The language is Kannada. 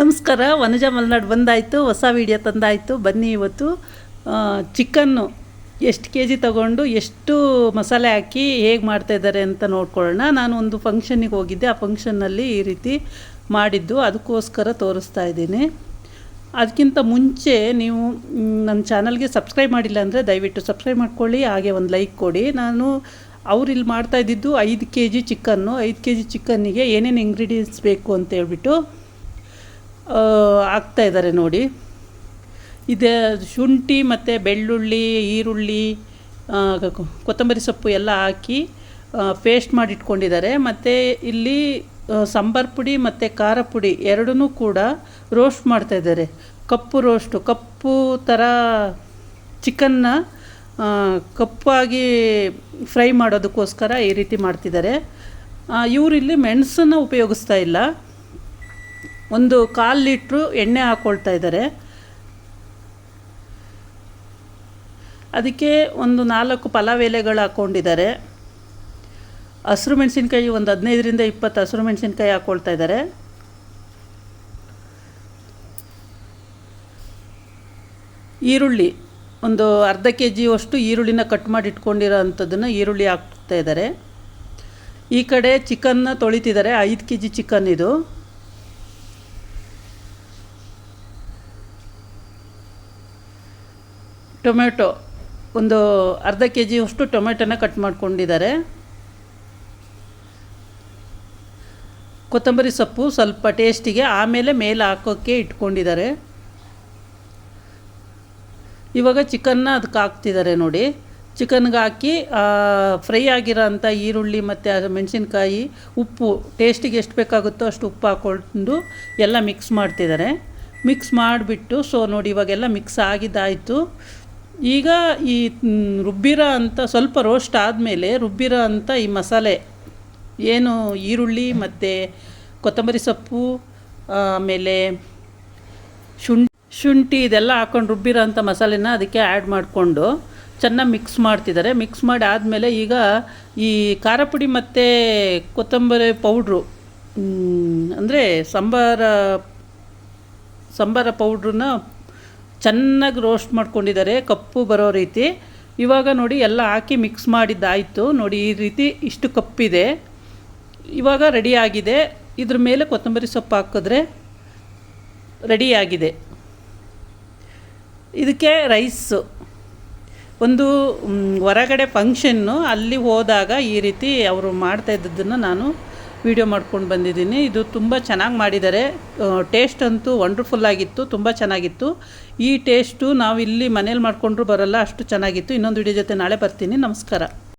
ನಮಸ್ಕಾರ. ವನಜ ಮಲ್ನಾಡು ಬಂದಾಯಿತು. ಹೊಸ ವೀಡಿಯೋ ತಂದಾಯಿತು. ಬನ್ನಿ ಇವತ್ತು. ಚಿಕನ್ನು ಎಷ್ಟು ಕೆ ಜಿ ತಗೊಂಡು ಎಷ್ಟು ಮಸಾಲೆ ಹಾಕಿ ಹೇಗೆ ಮಾಡ್ತಾಯಿದ್ದಾರೆ ಅಂತ ನೋಡ್ಕೊಳ್ಳೋಣ. ನಾನು ಒಂದು ಫಂಕ್ಷನ್ನಿಗೆ ಹೋಗಿದ್ದೆ. ಆ ಫಂಕ್ಷನ್ನಲ್ಲಿ ಈ ರೀತಿ ಮಾಡಿದ್ದು. ಅದಕ್ಕೋಸ್ಕರ ತೋರಿಸ್ತಾ ಇದ್ದೀನಿ. ಅದಕ್ಕಿಂತ ಮುಂಚೆ ನೀವು ನನ್ನ ಚಾನಲ್ಗೆ ಸಬ್ಸ್ಕ್ರೈಬ್ ಮಾಡಿಲ್ಲ ಅಂದರೆ ದಯವಿಟ್ಟು ಸಬ್ಸ್ಕ್ರೈಬ್ ಮಾಡ್ಕೊಳ್ಳಿ. ಹಾಗೆ ಒಂದು ಲೈಕ್ ಕೊಡಿ. ನಾನು ಅವ್ರು ಇಲ್ಲಿ ಮಾಡ್ತಾ ಇದ್ದಿದ್ದು ಐದು ಕೆ ಜಿ ಚಿಕನ್ನು. ಐದು ಕೆ ಜಿ ಚಿಕನ್ನಿಗೆ ಏನೇನು ಇಂಗ್ರೀಡಿಯೆಂಟ್ಸ್ ಬೇಕು ಅಂತ ಹೇಳ್ಬಿಟ್ಟು ಆ, ಹಾಕ್ತಾ ಇದ್ದಾರೆ ನೋಡಿ. ಇದೆ ಶುಂಠಿ ಮತ್ತು ಬೆಳ್ಳುಳ್ಳಿ ಈರುಳ್ಳಿ ಕೊತ್ತಂಬರಿ ಸೊಪ್ಪು ಎಲ್ಲ ಹಾಕಿ ಪೇಸ್ಟ್ ಮಾಡಿ ಇಟ್ಕೊಂಡಿದ್ದಾರೆ ಮತ್ತು ಇಲ್ಲಿ ಸಾಂಬಾರ್ ಪುಡಿ ಮತ್ತು ಖಾರ ಪುಡಿ ಎರಡನ್ನೂ ಕೂಡ ರೋಸ್ಟ್ ಮಾಡ್ತಾ ಇದ್ದಾರೆ. ಕಪ್ಪು ರೋಸ್ಟು ಕಪ್ಪು ಥರ ಚಿಕನ್ನ ಕಪ್ಪಾಗಿ ಫ್ರೈ ಮಾಡೋದಕ್ಕೋಸ್ಕರ ಈ ರೀತಿ ಮಾಡ್ತಿದ್ದಾರೆ. ಇವರಿಲ್ಲಿ ಮೆಣಸನ್ನು ಉಪಯೋಗಿಸ್ತಾ ಇಲ್ಲ. ಒಂದು ಕಾಲು ಲೀಟ್ರು ಎಣ್ಣೆ ಹಾಕ್ಕೊಳ್ತಾ ಇದ್ದಾರೆ. ಅದಕ್ಕೆ ಒಂದು ನಾಲ್ಕು ಪಲಾವ್ ಎಲೆಗಳು ಹಾಕ್ಕೊಂಡಿದ್ದಾರೆ ಹಸಿರು ಮೆಣಸಿನ್ಕಾಯಿ ಒಂದು ಹದಿನೈದರಿಂದ ಇಪ್ಪತ್ತು ಹಸಿರು ಮೆಣಸಿನ್ಕಾಯಿ ಹಾಕ್ಕೊಳ್ತಾ ಇದ್ದಾರೆ. ಈರುಳ್ಳಿ, ಒಂದು ಅರ್ಧ ಕೆ ಜಿಯಷ್ಟು ಈರುಳ್ಳಿನ ಕಟ್ ಮಾಡಿ ಇಟ್ಕೊಂಡಿರೋ ಅಂಥದ್ದನ್ನು ಈರುಳ್ಳಿ ಹಾಕ್ತಾ ಇದ್ದಾರೆ. ಈ ಕಡೆ ಚಿಕನ್ನ ತೊಳಿತಿದ್ದಾರೆ, ಐದು ಕೆ ಜಿ ಚಿಕನ್ ಇದು. ಟೊಮೆಟೊ ಒಂದು ಅರ್ಧ ಕೆ ಜಿಯಷ್ಟು ಟೊಮೆಟೊನ ಕಟ್ ಮಾಡ್ಕೊಂಡಿದ್ದಾರೆ. ಕೊತ್ತಂಬರಿ ಸೊಪ್ಪು ಸ್ವಲ್ಪ ಟೇಸ್ಟಿಗೆ ಆಮೇಲೆ ಮೇಲೆ ಹಾಕೋಕ್ಕೆ ಇಟ್ಕೊಂಡಿದ್ದಾರೆ. ಇವಾಗ ಚಿಕನ್ನ ಅದಕ್ಕೆ ಹಾಕ್ತಿದ್ದಾರೆ ನೋಡಿ. ಚಿಕನ್ಗೆ ಹಾಕಿ ಫ್ರೈ ಆಗಿರೋ ಅಂಥ ಈರುಳ್ಳಿ ಮತ್ತು ಮೆಣಸಿನ್ಕಾಯಿ ಉಪ್ಪು ಟೇಸ್ಟಿಗೆ ಎಷ್ಟು ಬೇಕಾಗುತ್ತೋ ಅಷ್ಟು ಉಪ್ಪು ಹಾಕ್ಕೊಂಡು ಎಲ್ಲ ಮಿಕ್ಸ್ ಮಾಡ್ತಿದ್ದಾರೆ. ಮಿಕ್ಸ್ ಮಾಡಿಬಿಟ್ಟು, ಸೊ ನೋಡಿ ಇವಾಗೆಲ್ಲ ಮಿಕ್ಸ್ ಆಗಿದ್ದಾಯಿತು. ಈಗ ಈ ರುಬ್ಬಿರ ಅಂಥ ಸ್ವಲ್ಪ ರೋಸ್ಟ್ ಆದಮೇಲೆ ರುಬ್ಬಿರೋ ಅಂತ ಈ ಮಸಾಲೆ, ಏನು ಈರುಳ್ಳಿ ಮತ್ತು ಕೊತ್ತಂಬರಿ ಸೊಪ್ಪು, ಆಮೇಲೆ ಶುಂಠಿ ಶುಂಠಿ ಇದೆಲ್ಲ ಹಾಕೊಂಡು ರುಬ್ಬಿರೋ ಅಂಥ ಮಸಾಲೆನ ಅದಕ್ಕೆ ಆ್ಯಡ್ ಮಾಡಿಕೊಂಡು ಚೆನ್ನಾಗಿ ಮಿಕ್ಸ್ ಮಾಡ್ತಿದ್ದಾರೆ. ಮಿಕ್ಸ್ ಮಾಡಿ ಆದಮೇಲೆ ಈಗ ಈ ಖಾರ ಪುಡಿ ಮತ್ತು ಕೊತ್ತಂಬರಿ ಪೌಡ್ರು ಅಂದರೆ ಸಾಂಬಾರ ಸಾಂಬಾರ ಪೌಡ್ರನ್ನ ಚೆನ್ನಾಗಿ ರೋಸ್ಟ್ ಮಾಡ್ಕೊಂಡಿದ್ದಾರೆ, ಕಪ್ಪು ಬರೋ ರೀತಿ. ಇವಾಗ ನೋಡಿ ಎಲ್ಲ ಹಾಕಿ ಮಿಕ್ಸ್ ಮಾಡಿದ್ದಾಯಿತು. ನೋಡಿ ಈ ರೀತಿ ಇಷ್ಟು ಕಪ್ಪಿದೆ. ಇವಾಗ ರೆಡಿ ಆಗಿದೆ. ಇದ್ರ ಮೇಲೆ ಕೊತ್ತಂಬರಿ ಸೊಪ್ಪು ಹಾಕಿದ್ರೆ ರೆಡಿಯಾಗಿದೆ ಇದಕ್ಕೆ ರೈಸು ಒಂದು ಹೊರಗಡೆ ಫಂಕ್ಷನ್ನು ಅಲ್ಲಿ ಹೋದಾಗ ಈ ರೀತಿ ಅವರು ಮಾಡ್ತಾ ಇದ್ದದ್ದನ್ನು ನಾನು ವಿಡಿಯೋ ಮಾಡ್ಕೊಂಡು ಬಂದಿದ್ದೀನಿ. ಇದು ತುಂಬ ಚೆನ್ನಾಗಿ ಮಾಡಿದ್ದಾರೆ. ಟೇಸ್ಟ್ ಅಂತೂ ವಂಡರ್ಫುಲ್ ಆಗಿತ್ತು, ತುಂಬ ಚೆನ್ನಾಗಿತ್ತು. ಈ ಟೇಸ್ಟು ನಾವು ಇಲ್ಲಿ ಮನೇಲಿ ಮಾಡಿಕೊಂಡ್ರೂ ಬರೋಲ್ಲ, ಅಷ್ಟು ಚೆನ್ನಾಗಿತ್ತು. ಇನ್ನೊಂದು ವಿಡಿಯೋ ಜೊತೆ ನಾಳೆ ಬರ್ತೀನಿ. ನಮಸ್ಕಾರ.